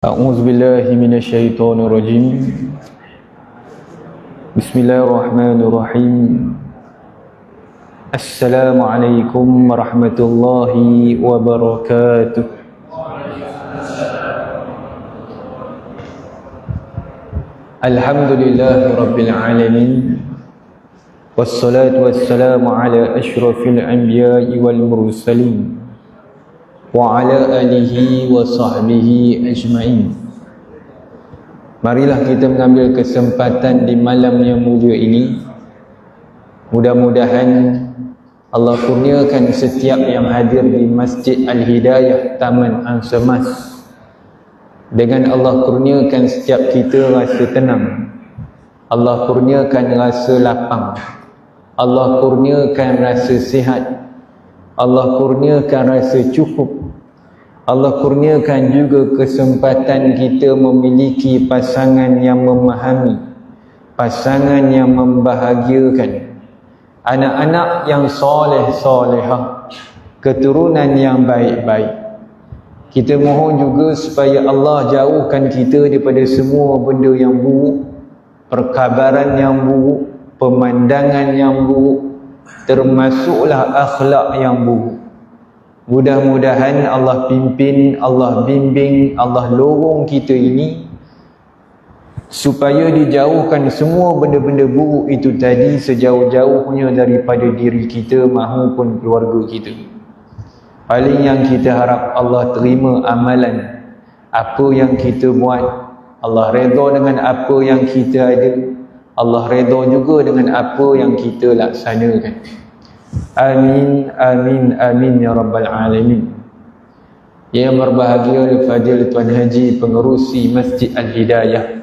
أعوذ بالله من الشيطان الرجيم. بسم الله الرحمن الرحيم. السلام عليكم ورحمة الله وبركاته. الحمد لله رب العالمين. والصلاة والسلام على أشرف الأنبياء والمرسلين. وعلى آله وصحبه أجمعين Marilah kita mengambil kesempatan di malam yang mulia ini Mudah-mudahan Allah kurniakan setiap yang hadir di Masjid Al-Hidayah Taman Ansemas Dengan Allah kurniakan setiap kita rasa tenang Allah kurniakan rasa lapang Allah kurniakan rasa sihat Allah kurniakan rasa cukup. Allah kurniakan juga kesempatan kita memiliki pasangan yang memahami pasangan yang membahagiakan. Anak-anak yang soleh solehah keturunan yang baik-baik. Kita mohon juga supaya Allah jauhkan kita daripada semua benda yang buruk perkabaran yang buruk pemandangan yang buruk termasuklah akhlak yang buruk Mudah-mudahan Allah pimpin, Allah bimbing, Allah lorong kita ini supaya dijauhkan semua benda-benda buruk itu tadi sejauh-jauhnya daripada diri kita mahupun keluarga kita. Paling yang kita harap Allah terima amalan apa yang kita buat. Allah redha dengan apa yang kita ada. Allah redha juga dengan apa yang kita laksanakan. Amin, amin, amin ya rabbal alamin. Yang berbahagia Al-Fadil Tuan Haji Pengerusi Masjid Al-Hidayah.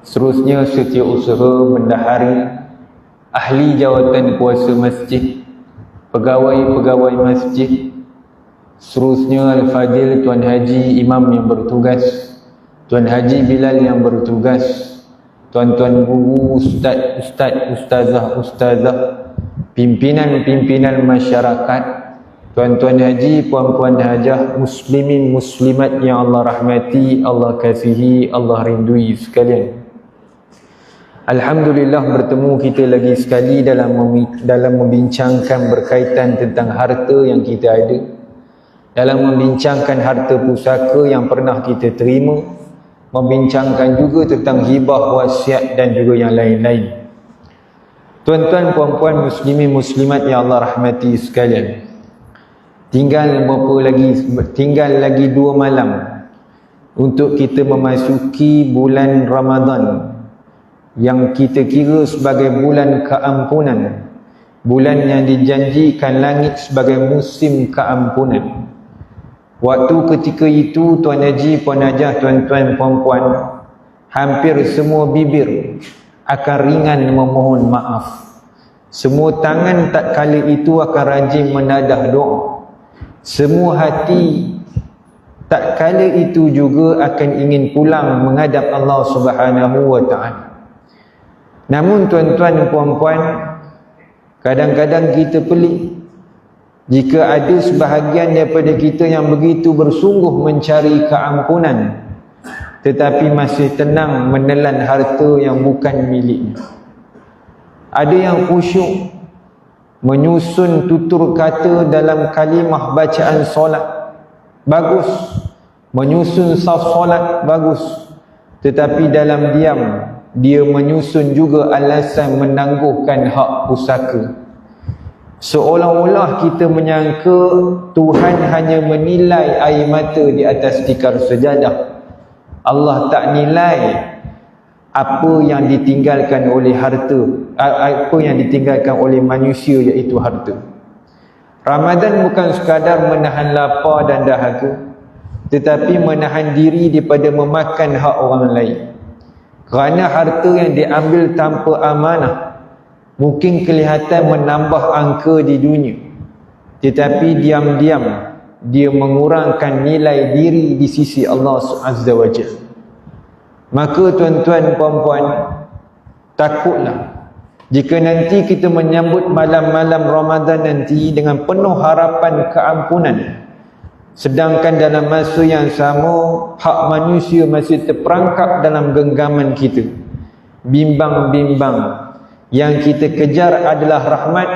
Seterusnya setiausaha bendahari ahli jawatan kuasa masjid, pegawai-pegawai masjid. Seterusnya Al-Fadil Tuan Haji Imam yang bertugas, Tuan Haji Bilal yang bertugas, tuan-tuan guru, ustaz, ustaz, ustazah, ustazah, pimpinan-pimpinan masyarakat, tuan-tuan haji, puan-puan hajah, muslimin, muslimat yang Allah rahmati, Allah kasihi, Allah rindui sekalian. Alhamdulillah bertemu kita lagi sekali dalam dalam membincangkan berkaitan tentang harta yang kita ada. Dalam membincangkan harta pusaka yang pernah kita terima, membincangkan juga tentang hibah, wasiat dan juga yang lain-lain. Tuan-tuan, puan-puan, muslimin, muslimat yang Allah rahmati sekalian. Tinggal berapa lagi? Tinggal lagi dua malam untuk kita memasuki bulan Ramadan yang kita kira sebagai bulan keampunan. Bulan yang dijanjikan langit sebagai musim keampunan. Waktu ketika itu Tuan Haji, Puan Hajah, tuan-tuan, puan-puan hampir semua bibir akan ringan memohon maaf. Semua tangan tak kala itu akan rajin menadah doa. Semua hati tak kala itu juga akan ingin pulang menghadap Allah Subhanahu wa taala. Namun tuan-tuan puan-puan, kadang-kadang kita pelik jika ada sebahagian daripada kita yang begitu bersungguh mencari keampunan tetapi masih tenang menelan harta yang bukan miliknya. Ada yang khusyuk menyusun tutur kata dalam kalimah bacaan solat. Bagus. Menyusun saf solat bagus. Tetapi dalam diam dia menyusun juga alasan menangguhkan hak pusaka seolah-olah kita menyangka Tuhan hanya menilai air mata di atas tikar sejadah. Allah tak nilai apa yang ditinggalkan oleh harta apa yang ditinggalkan oleh manusia iaitu harta. Ramadan bukan sekadar menahan lapar dan dahaga tetapi menahan diri daripada memakan hak orang lain. Kerana harta yang diambil tanpa amanah mungkin kelihatan menambah angka di dunia tetapi diam-diam dia mengurangkan nilai diri di sisi Allah Azza wa Jalla maka tuan-tuan puan-puan takutlah jika nanti kita menyambut malam-malam Ramadan nanti dengan penuh harapan keampunan Sedangkan dalam masa yang sama, hak manusia masih terperangkap dalam genggaman kita. Bimbang-bimbang. Yang kita kejar adalah rahmat.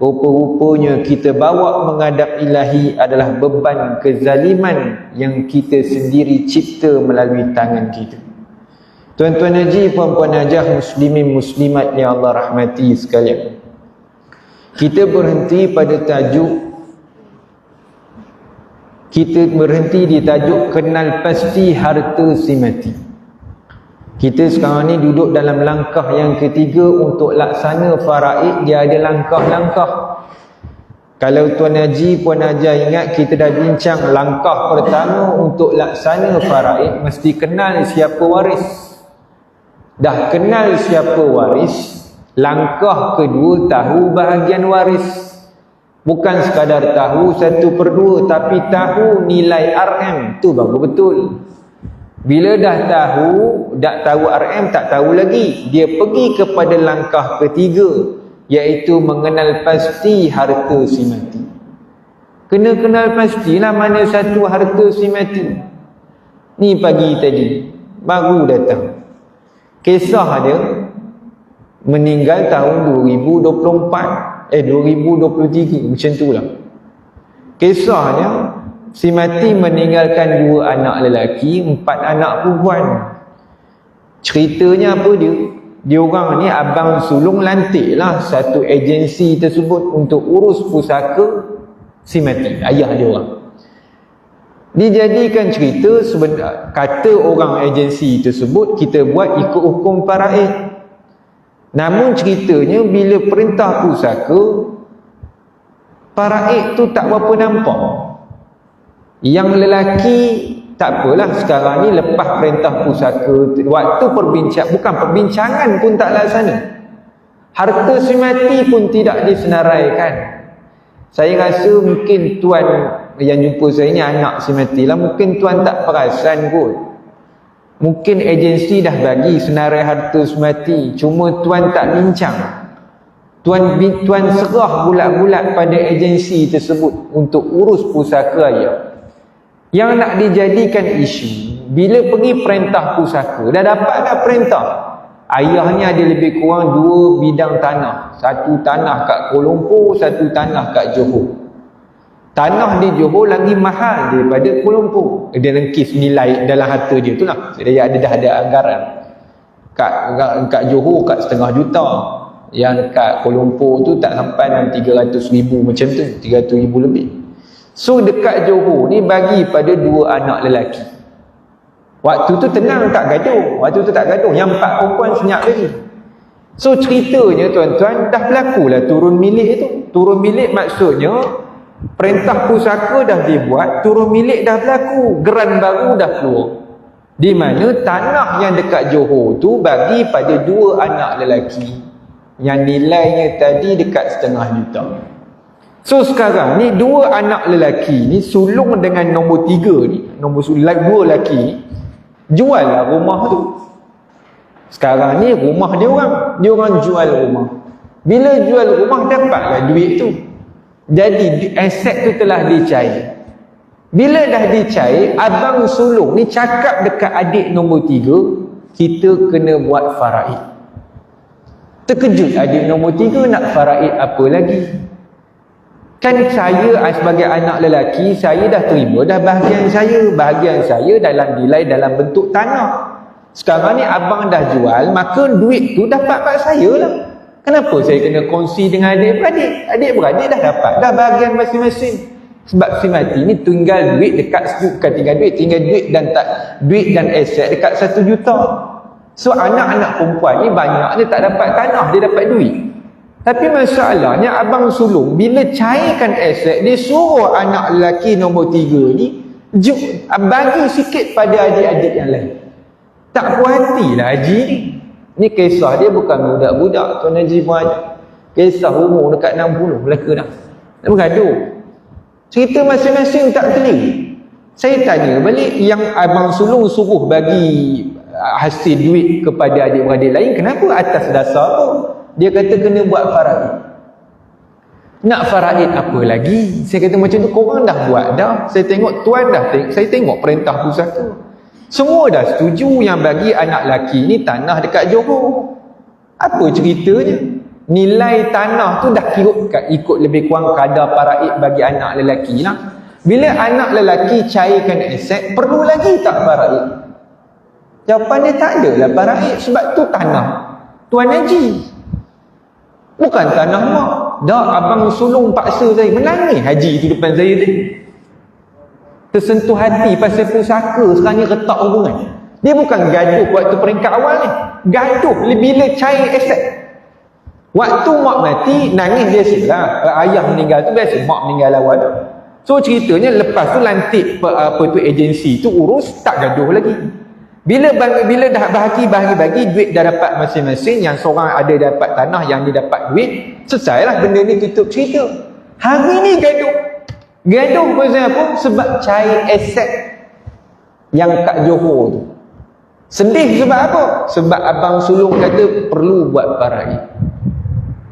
Rupa-rupanya kita bawa menghadap ilahi adalah beban kezaliman yang kita sendiri cipta melalui tangan kita. Tuan-tuan haji, puan-puan hajah, muslimin muslimat yang Allah rahmati sekalian. Kita berhenti pada tajuk kita berhenti di tajuk kenal pasti harta si mati. Kita sekarang ni duduk dalam langkah yang ketiga untuk laksana faraid, dia ada langkah-langkah. Kalau Tuan Haji, Puan Haji ingat kita dah bincang langkah pertama untuk laksana faraid, mesti kenal siapa waris. Dah kenal siapa waris, langkah kedua tahu bahagian waris. Bukan sekadar tahu satu per dua tapi tahu nilai RM tu baru betul. Bila dah tahu, dah tahu RM tak tahu lagi. Dia pergi kepada langkah ketiga iaitu mengenal pasti harta si mati. Kena kenal pastilah mana satu harta si mati. Ni pagi tadi baru datang. Kisah dia meninggal tahun 2024 eh 2023 macam tu lah kisahnya si mati meninggalkan dua anak lelaki empat anak perempuan. Ceritanya apa dia? Dia orang ni abang sulung lantik lah. Satu agensi tersebut untuk urus pusaka si mati ayah dia orang. Dijadikan cerita sebenar, kata orang agensi tersebut kita buat ikut hukum paraid Namun ceritanya bila perintah pusaka para tu tak berapa nampak. Yang lelaki tak apalah sekarang ni lepas perintah pusaka waktu perbincang bukan perbincangan pun tak laksana. Harta semati pun tidak disenaraikan. Saya rasa mungkin tuan yang jumpa saya ni anak semati lah mungkin tuan tak perasan kot. Mungkin agensi dah bagi senarai harta semati. Cuma tuan tak bincang. Tuan tuan serah bulat-bulat pada agensi tersebut untuk urus pusaka ayah. Yang nak dijadikan isu. Bila pergi perintah pusaka. Dah dapat dah perintah. Ayahnya ada lebih kurang dua bidang tanah. Satu tanah kat Kuala Lumpur, satu tanah kat Johor. Tanah di Johor lagi mahal daripada Kuala Lumpur. Dia lengkis nilai dalam harta dia tu lah. Dia ada dah ada anggaran. Kat, kat, kat Johor kat setengah juta. Yang kat Kuala Lumpur tu tak sampai dalam 300 ribu macam tu. 300 ribu lebih. So dekat Johor ni bagi pada dua anak lelaki. Waktu tu tenang tak gaduh. Waktu tu tak gaduh. Yang empat perempuan senyap lagi. So ceritanya tuan-tuan dah berlaku lah turun milik itu. Turun milik maksudnya Perintah pusaka dah dibuat, turun milik dah berlaku, geran baru dah keluar. Di mana tanah yang dekat Johor tu bagi pada dua anak lelaki yang nilainya tadi dekat setengah juta. So sekarang ni dua anak lelaki ni sulung dengan nombor tiga ni, nombor sulung dua lelaki ni, jual lah rumah tu. Sekarang ni rumah dia orang, dia orang jual rumah. Bila jual rumah dapatlah duit tu. Jadi aset tu telah dicair. Bila dah dicair, abang sulung ni cakap dekat adik nombor tiga, kita kena buat faraid. Terkejut adik nombor tiga nak faraid apa lagi? Kan saya sebagai anak lelaki, saya dah terima dah bahagian saya. Bahagian saya dalam nilai dalam bentuk tanah. Sekarang ni abang dah jual, maka duit tu dapat kat saya lah. Kenapa saya kena kongsi dengan adik-beradik? Adik-beradik dah dapat. Dah bahagian masing-masing. Sebab si mati ni tinggal duit dekat bukan tinggal duit, tinggal duit dan tak duit dan aset dekat satu juta. So anak-anak perempuan ni banyak dia tak dapat tanah, dia dapat duit. Tapi masalahnya abang sulung bila cairkan aset, dia suruh anak lelaki nombor tiga ni bagi sikit pada adik-adik yang lain. Tak puas hatilah haji ni. Ni kisah dia bukan budak-budak Tuan Haji ada. Kisah umur dekat 60 belaka dah. Nak bergaduh. Cerita masing-masing tak clear. Saya tanya balik yang abang sulung suruh bagi hasil duit kepada adik-beradik lain. Kenapa atas dasar apa? Dia kata kena buat farad. nak faraid apa lagi saya kata macam tu korang dah buat dah saya tengok tuan dah saya tengok perintah pusaka semua dah setuju yang bagi anak lelaki ni tanah dekat Johor apa ceritanya nilai tanah tu dah kira ikut lebih kurang kadar faraid bagi anak lelaki lah bila anak lelaki cairkan aset perlu lagi tak faraid jawapan dia tak ada lah faraid sebab tu tanah. Tuan haji. Bukan tanah mak. Dah abang sulung paksa saya menangis haji tu depan saya tu tersentuh hati pasal pusaka sekarang ni retak hubungan. Dia bukan gaduh waktu peringkat awal ni. Gaduh bila cair aset waktu mak mati nangis biasa lah ayah meninggal tu biasa mak meninggal awal. So ceritanya lepas tu lantik apa tu agensi tu urus tak gaduh lagi bila bila dah bahagi bahagi bagi duit dah dapat masing-masing yang seorang ada dapat tanah yang dia dapat duit selesailah benda ni tutup cerita. Hari ni gaduh. Gaduh pasal apa? Sebab cair aset yang kat Johor tu. Sedih sebab apa? Sebab abang sulung kata perlu buat parai.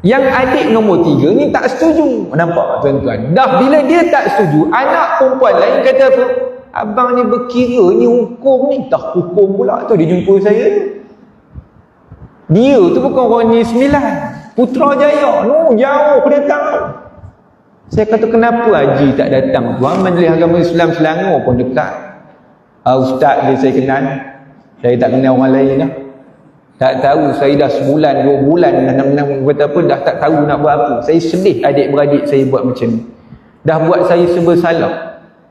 Yang adik nombor tiga ni tak setuju. Nampak tuan-tuan? Dah bila dia tak setuju anak perempuan lain kata apa Abang ni berkira ni hukum ni. Tak hukum pula tu dia jumpa saya. Dia tu bukan orang ni sembilan. Putrajaya. No, jauh dia tahu. Saya kata kenapa Haji tak datang? Tuan Majlis Agama Islam Selangor pun dekat. Uh, Ustaz dia saya kenal. Saya tak kenal orang lain lah. Tak tahu saya dah sebulan, dua bulan dah nak kata apa, dah tak tahu nak buat apa. Saya sedih adik-beradik saya buat macam ni. Dah buat saya serba salah.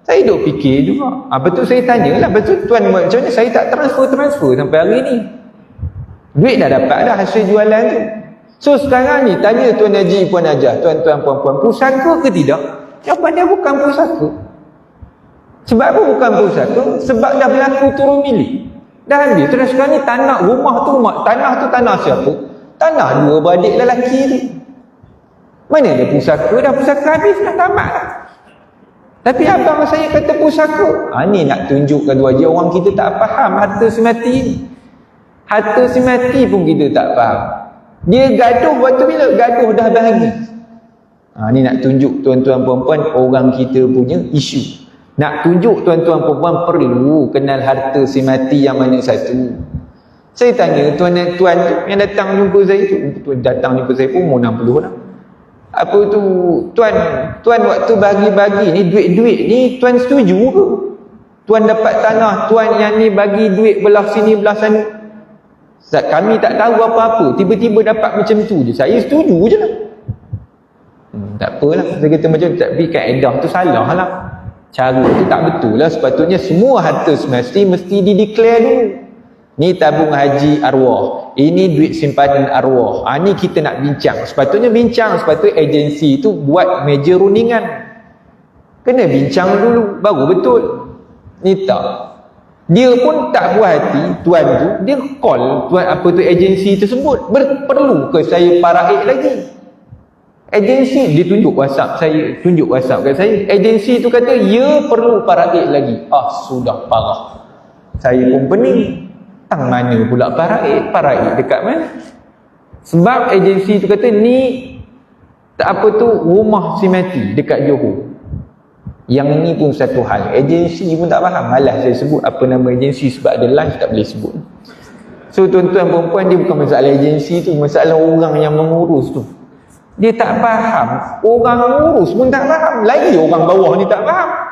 Saya duk fikir juga. Ha, betul saya tanya lah. Betul tuan macam ni saya tak transfer-transfer sampai hari ni. Duit dah dapat dah hasil jualan tu. So sekarang ni tanya Tuan Haji Puan Ajah, tuan-tuan puan-puan, pusaka ke tidak? Jawapan dia bukan pusaka. Sebab apa bukan pusaka? Sebab dah berlaku turun milik. Dah ambil. Terus sekarang ni tanah rumah tu, tanah tu tanah siapa? Tanah dua beradik lelaki ni. Mana dia pusaka? Dah pusaka habis, dah tamat lah. Tapi abang saya kata pusaka. Ha, ni nak tunjukkan je orang kita tak faham harta semati ni. Harta semati pun kita tak faham. Dia gaduh waktu bila? Gaduh dah bahagi. Ha, ni nak tunjuk tuan-tuan perempuan orang kita punya isu. Nak tunjuk tuan-tuan perempuan perlu kenal harta semati yang mana satu. Saya tanya tuan-tuan yang datang jumpa saya tu. Datang jumpa saya pun umur 60 lah apa tu tuan tuan waktu bagi-bagi ni duit-duit ni tuan setuju ke? Tuan dapat tanah tuan yang ni bagi duit belah sini belah sana. Sebab kami tak tahu apa-apa. Tiba-tiba dapat macam tu je. Saya setuju je lah. Hmm, tak apalah. Saya kata macam tapi kaedah tu salah lah. Cara tu tak betul lah. Sepatutnya semua harta semesti mesti dideklar dulu Ni tabung haji arwah. Ini duit simpanan arwah. Ha, ni kita nak bincang. Sepatutnya bincang. Sepatutnya agensi tu buat meja rundingan. Kena bincang dulu. Baru betul. Ni tak. Dia pun tak buat hati. Tuan tu. Dia call tuan apa tu agensi tersebut. Perlu ke saya paraik lagi? Agensi dia tunjuk WhatsApp saya. Tunjuk WhatsApp kat saya. Agensi tu kata ya perlu paraik lagi. Ah sudah parah. Saya pun pening. Tang mana pula paraid? Paraid dekat mana? Sebab agensi tu kata ni tak apa tu rumah si mati dekat Johor. Yang ni pun satu hal. Agensi pun tak faham. Malah saya sebut apa nama agensi sebab ada live tak boleh sebut. So tuan-tuan perempuan dia bukan masalah agensi tu. Masalah orang yang mengurus tu. Dia tak faham. Orang mengurus pun tak faham. Lagi orang bawah ni tak faham.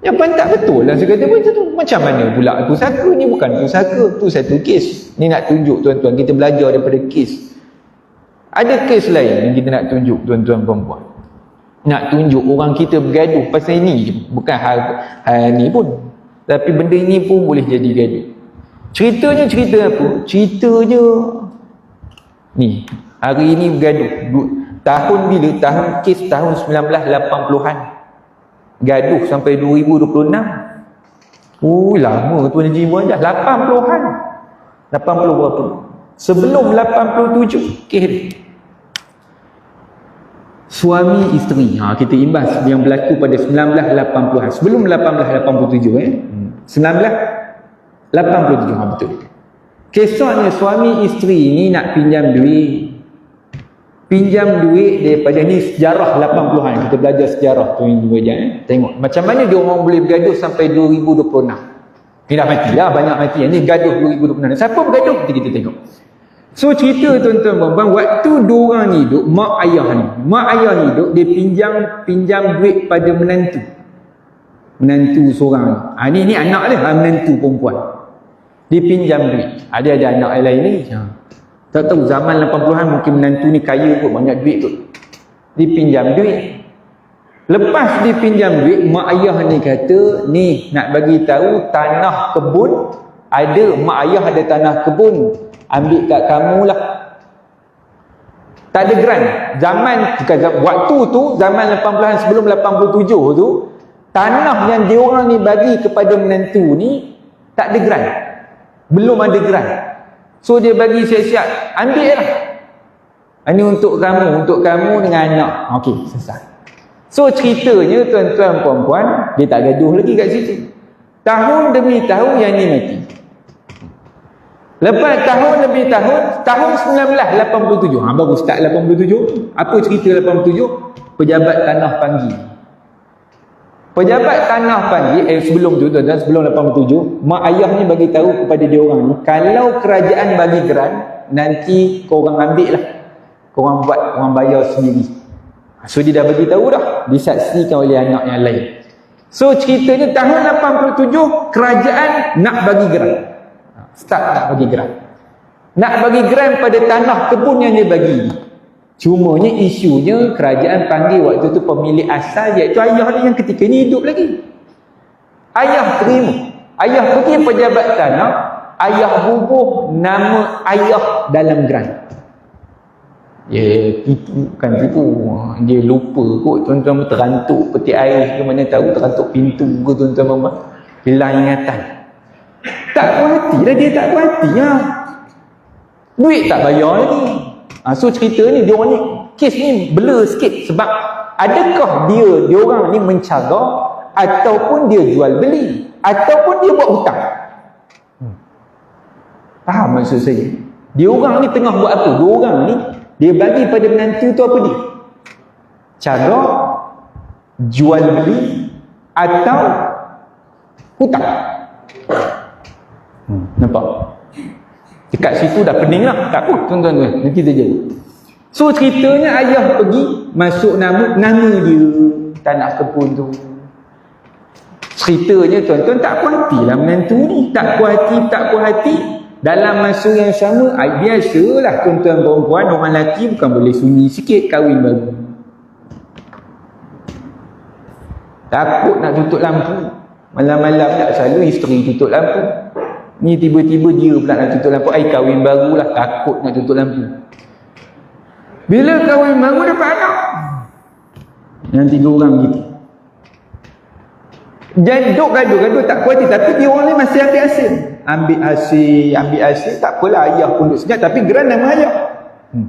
Yang pun tak betul lah saya kata tu. Macam mana pula pusaka ni bukan pusaka. Tu satu kes. Ni nak tunjuk tuan-tuan. Kita belajar daripada kes. Ada kes lain yang kita nak tunjuk tuan-tuan perempuan. Nak tunjuk orang kita bergaduh pasal ini. Bukan hal, hal ni pun. Tapi benda ini pun boleh jadi gaduh. Ceritanya cerita apa? Ceritanya ni. Hari ini bergaduh. Tahun bila? Tahun kes tahun 1980-an gaduh sampai 2026 oh lama tu Haji Ibu Anjah 80-an 80 berapa sebelum 87 okay. suami isteri. Ha, kita imbas yang berlaku pada 1980-an sebelum 1887 eh. 1987 ha, betul. Kisahnya suami isteri ni nak pinjam duit pinjam duit daripada ni sejarah 80-an kita belajar sejarah tu yang dua jam eh? tengok macam mana dia orang boleh bergaduh sampai 2026 ni dah mati. Lah banyak mati. Ni gaduh 2026 siapa bergaduh? Kita, kita tengok. So cerita tuan-tuan waktu dua orang ni duduk mak ayah ni mak ayah ni duduk dia pinjam pinjam duit pada menantu. Menantu seorang. Ha, ni ni anak dia. Ha, menantu perempuan. Dia pinjam duit. Ada ada anak lain lagi. Tak tahu zaman 80-an mungkin menantu ni kaya kot banyak duit kot dia pinjam duit. Lepas dia pinjam duit mak ayah ni kata ni nak bagi tahu tanah kebun ada mak ayah ada tanah kebun ambil kat kamu lah. Tak ada grant. Zaman waktu tu zaman 80-an sebelum 87 tu tanah yang dia orang ni bagi kepada menantu ni tak ada grant. Belum ada grant so dia bagi siap-siap ambil lah. Ini untuk kamu untuk kamu dengan anak. Ok selesai. So ceritanya tuan-tuan puan-puan dia tak gaduh lagi kat situ. Tahun demi tahun yang ni mati. Lepas tahun demi tahun tahun 1987 ha, baru start 87 apa cerita 87 pejabat tanah panggil Pejabat tanah panggil eh sebelum tu tuan sebelum 87 mak ayah ni bagi tahu kepada dia orang ni kalau kerajaan bagi grant nanti kau orang ambil lah kau orang buat orang bayar sendiri. So dia dah bagi tahu dah disaksikan oleh anak yang lain. So ceritanya tahun 87 kerajaan nak bagi grant start nak bagi grant nak bagi grant pada tanah kebun yang dia bagi Cumanya isunya kerajaan panggil waktu tu pemilik asal iaitu ayah dia yang ketika ni hidup lagi. Ayah terima. Ayah pergi pejabat tanah, ayah bubuh nama ayah dalam grant. Ya, tipu kan tipu. Dia lupa kot tuan-tuan terantuk peti air ke mana tahu terantuk pintu ke tuan-tuan mama. Hilang ingatan. Tak puas hati lah dia tak puas hati lah. Duit tak bayar lagi. Ha, so cerita ni dia orang ni kes ni blur sikit sebab adakah dia dia orang ni mencara ataupun dia jual beli ataupun dia buat hutang. Hmm. Faham maksud saya? Dia orang ni tengah buat apa? Dua orang ni dia bagi pada menantu tu apa dia? Cara jual beli atau hutang. Hmm. Nampak? Dekat situ dah pening lah. Tak apa tuan-tuan tu. Nanti kita jawab. So ceritanya ayah pergi masuk nama nama dia tanah kebun tu. Ceritanya tuan-tuan tak puas hati lah menantu ni. Tak puas hati, tak puas hati. Dalam masa yang sama, biasalah tuan-tuan perempuan, orang lelaki bukan boleh sunyi sikit kahwin baru. Takut nak tutup lampu. Malam-malam tak selalu isteri tutup lampu. Ni tiba-tiba dia pula nak tutup lampu. Ai kahwin baru lah. Takut nak tutup lampu. Bila kahwin baru dapat anak. Yang tiga orang gitu. Jadi duk gaduh-gaduh tak kuat tapi dia orang ni masih ambil hasil. Ambil hasil, ambil hasil. Tak apalah ayah pun duduk senyap. Tapi geran nama ayah. Hmm.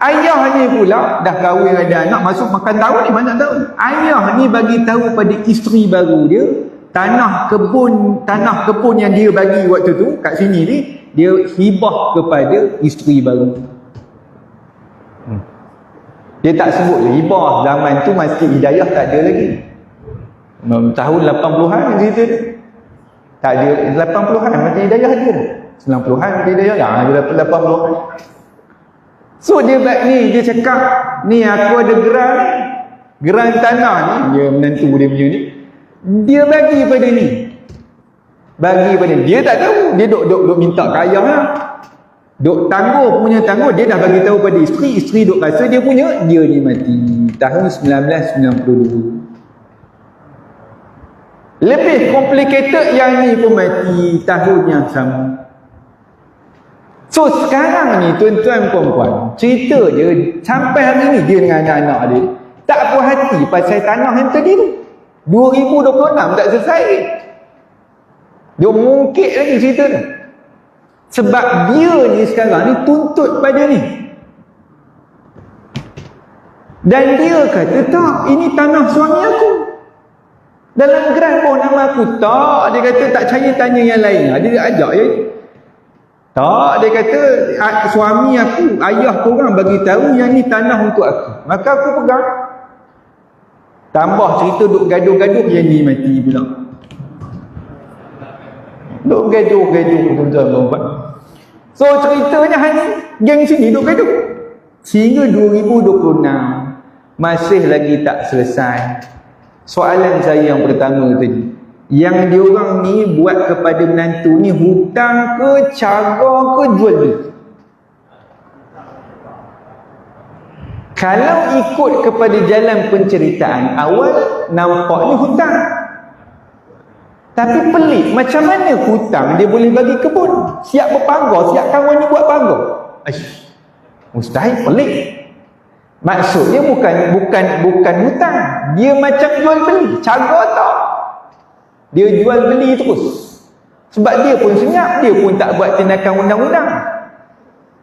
Ayah ni pula dah kahwin ada anak masuk makan tahun ni mana tahun. Ayah ni bagi tahu pada isteri baru dia tanah kebun tanah kebun yang dia bagi waktu tu kat sini ni dia hibah kepada isteri baru. Hmm. dia tak sebut hibah zaman tu masih hidayah tak ada lagi. Tahun 80-an cerita dia. Tak ada 80-an masih hidayah ada 90-an masih hidayah ya ada 80-an so dia buat ni dia cakap ni aku ada geran geran tanah ni dia menantu dia punya ni dia bagi pada ni. Bagi pada ni. Dia tak tahu. Dia duk duk duk minta ke ayah lah. Duk tangguh punya tangguh dia dah bagi tahu pada isteri isteri duk rasa dia punya dia ni mati. Tahun 1992 lebih complicated yang ni pun mati tahun yang sama. So sekarang ni tuan-tuan puan-puan cerita dia sampai hari ni dia dengan anak-anak dia tak puas hati pasal tanah yang tadi tu 2026 tak selesai. Dia mungkit lagi cerita tu. Sebab dia ni sekarang ni tuntut pada ni. Dan dia kata tak ini tanah suami aku. Dalam geran pun nama aku tak. Dia kata tak cari tanya yang lain. Dia ajak ya Tak, dia kata "A- suami aku, ayah korang bagi tahu yang ni tanah untuk aku. Maka aku pegang. Tambah cerita duk gaduh-gaduh yang ni mati pula. Duk gaduh-gaduh tuan-tuan perempuan. So ceritanya hari ni, geng sini duk gaduh. Sehingga 2026 masih lagi tak selesai. Soalan saya yang pertama tadi. Yang diorang ni buat kepada menantu ni hutang ke, cara ke, jual beli. Kalau ikut kepada jalan penceritaan awal, nampaknya hutang. Tapi pelik, macam mana hutang dia boleh bagi kebun? Siap berpagar, siap kawan ni buat pagar. Aish, mustahil pelik. Maksudnya bukan bukan bukan hutang. Dia macam jual beli. Cara tak. Dia jual beli terus. Sebab dia pun senyap, dia pun tak buat tindakan undang-undang.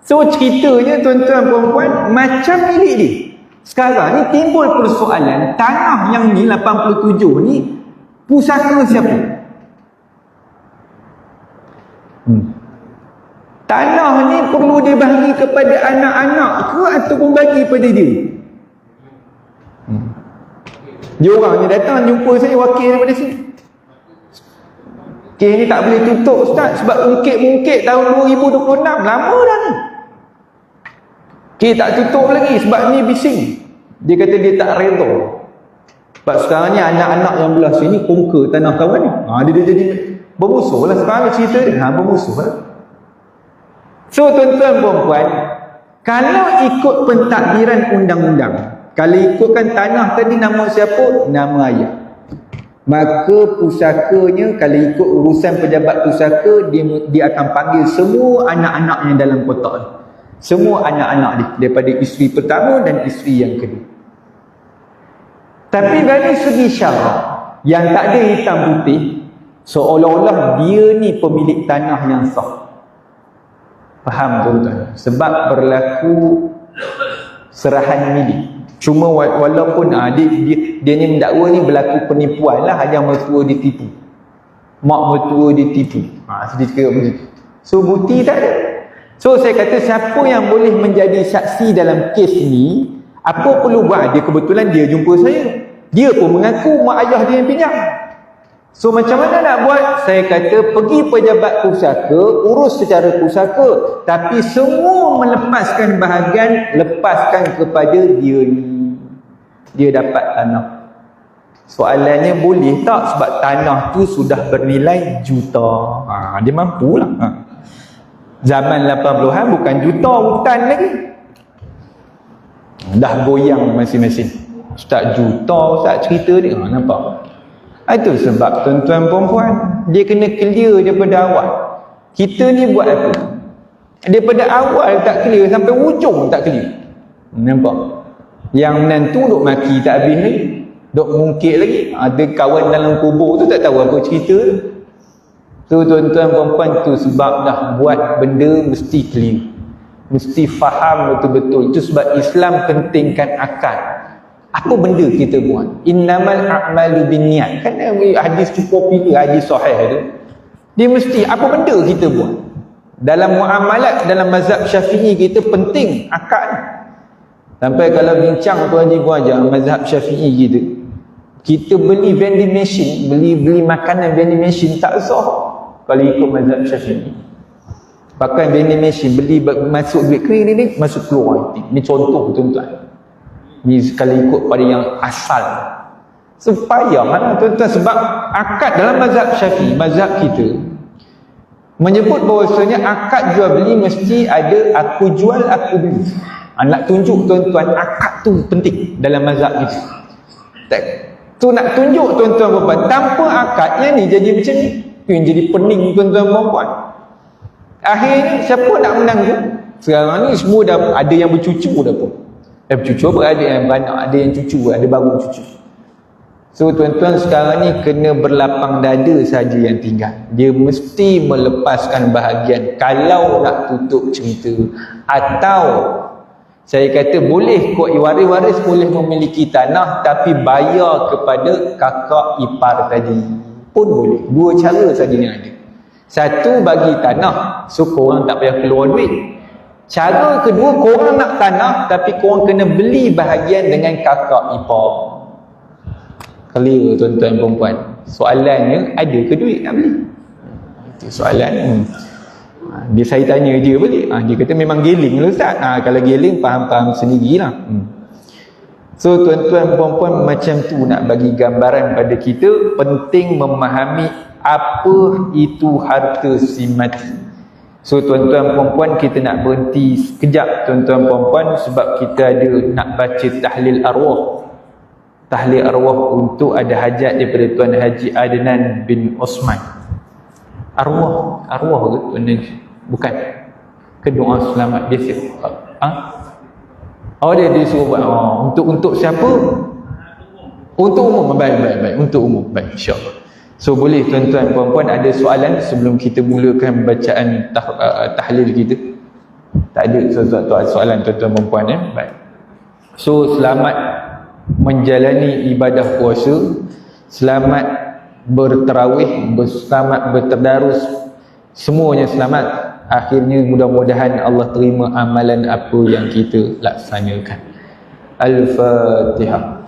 So ceritanya tuan-tuan perempuan macam milik dia. Sekarang ni timbul persoalan tanah yang ni 87 ni pusaka siapa? Hmm. Tanah ni perlu dia bahagi kepada anak-anak ke ataupun bagi pada dia? Hmm. Dia orang ni datang jumpa saya wakil daripada sini. Kes ni tak boleh tutup Ustaz sebab ungkit-ungkit tahun 2026 lama dah ni. Kes tak tutup lagi sebab ni bising. Dia kata dia tak reda. Sebab sekarang ni anak-anak yang belah sini kongka tanah kawan ni. Ha, dia, dia jadi bermusuh lah sekarang cerita dia. Ha, bermusuh lah. So tuan-tuan perempuan, kalau ikut pentadbiran undang-undang, kalau ikutkan tanah tadi nama siapa? Nama ayah. Maka pusakanya kalau ikut urusan pejabat pusaka dia dia akan panggil semua anak-anak yang dalam kotak. Semua anak-anak dia daripada isteri pertama dan isteri yang kedua. Tapi dari segi syarak yang tak ada hitam putih seolah-olah dia ni pemilik tanah yang sah. Faham tuan-tuan? Sebab berlaku serahan milik. Cuma walaupun ah, dia, dia, dia ni mendakwa ni berlaku penipuan lah yang mertua ditipu. Mak mertua ditipu. Ha, kira begitu. So bukti tak ada. So saya kata siapa yang boleh menjadi saksi dalam kes ni, apa perlu buat? Dia kebetulan dia jumpa saya. Dia pun mengaku mak ayah dia yang pinjam. So macam mana nak buat? Saya kata pergi pejabat pusaka, urus secara pusaka. Tapi semua melepaskan bahagian, lepaskan kepada dia ni. Dia dapat tanah. Soalannya boleh tak? Sebab tanah tu sudah bernilai juta. Ha, dia mampu lah. Ha. Zaman 80-an bukan juta hutan lagi. Dah goyang masing-masing. Ustaz juta, Ustaz cerita dia. Ha, nampak? Itu sebab tuan-tuan perempuan dia kena clear daripada awal. Kita ni buat apa? Daripada awal tak clear sampai ujung tak clear. Nampak? Yang menantu duk maki tak habis lagi. Duk mungkit lagi. Ada kawan dalam kubur tu tak tahu apa cerita tu. Tu tuan-tuan perempuan tu sebab dah buat benda mesti clear. Mesti faham betul-betul. Itu sebab Islam pentingkan akal. Apa benda kita buat? Innamal a'malu binniat kan hadis cukup popular hadis sahih tu. Dia mesti apa benda kita buat? Dalam muamalat dalam mazhab syafi'i kita penting akad sampai kalau bincang tu haji pun ajar mazhab syafi'i kita kita beli vending machine beli beli makanan vending machine tak sah kalau ikut mazhab syafi'i. Pakai vending machine beli masuk duit kering ni masuk keluar ni contoh tuan-tuan ni sekali ikut pada yang asal. Supaya mana tuan-tuan sebab akad dalam mazhab syafi'i mazhab kita menyebut bahawasanya akad jual beli mesti ada aku jual aku beli. Ha, nak tunjuk tuan-tuan akad tu penting dalam mazhab kita. Tak, tu nak tunjuk tuan-tuan tanpa akad yang ni jadi macam ni yang jadi pening tuan-tuan perempuan akhirnya siapa nak menang tu? Sekarang ni semua dah ada yang bercucu dah pun. Eh cucu apa? Ada yang beranak, ada yang cucu, ada baru cucu. So tuan-tuan sekarang ni kena berlapang dada saja yang tinggal. Dia mesti melepaskan bahagian kalau nak tutup cerita atau saya kata boleh kok waris-waris boleh memiliki tanah tapi bayar kepada kakak ipar tadi pun boleh. Dua cara saja yang ada. Satu bagi tanah. So korang tak payah keluar duit. Cara kedua korang nak tanah tapi korang kena beli bahagian dengan kakak ipar. Clear tuan-tuan perempuan. Soalannya ada ke duit nak beli? Itu soalan. Hmm. Dia saya tanya dia balik. Ha, dia kata memang geling lah Ustaz. Ha, kalau geling faham-faham sendirilah. Hmm. So tuan-tuan perempuan macam tu nak bagi gambaran pada kita penting memahami apa itu harta si mati. So tuan-tuan perempuan kita nak berhenti sekejap tuan-tuan perempuan sebab kita ada nak baca tahlil arwah. Tahlil arwah untuk ada hajat daripada Tuan Haji Adnan bin Osman. Arwah, arwah ke Tuan Haji? Bukan. Ke doa selamat biasa? Ha? Oh dia dia suruh buat. Oh, untuk untuk siapa? Untuk umum. Baik baik baik. Untuk umum. Baik insya-Allah. So boleh tuan-tuan puan-puan ada soalan sebelum kita mulakan bacaan tah, uh, tahlil kita? Tak ada soalan, soalan tuan-tuan puan-puan ya. Baik. So selamat menjalani ibadah puasa, selamat berterawih, selamat bertadarus, semuanya selamat. Akhirnya mudah-mudahan Allah terima amalan apa yang kita laksanakan. Al-Fatihah.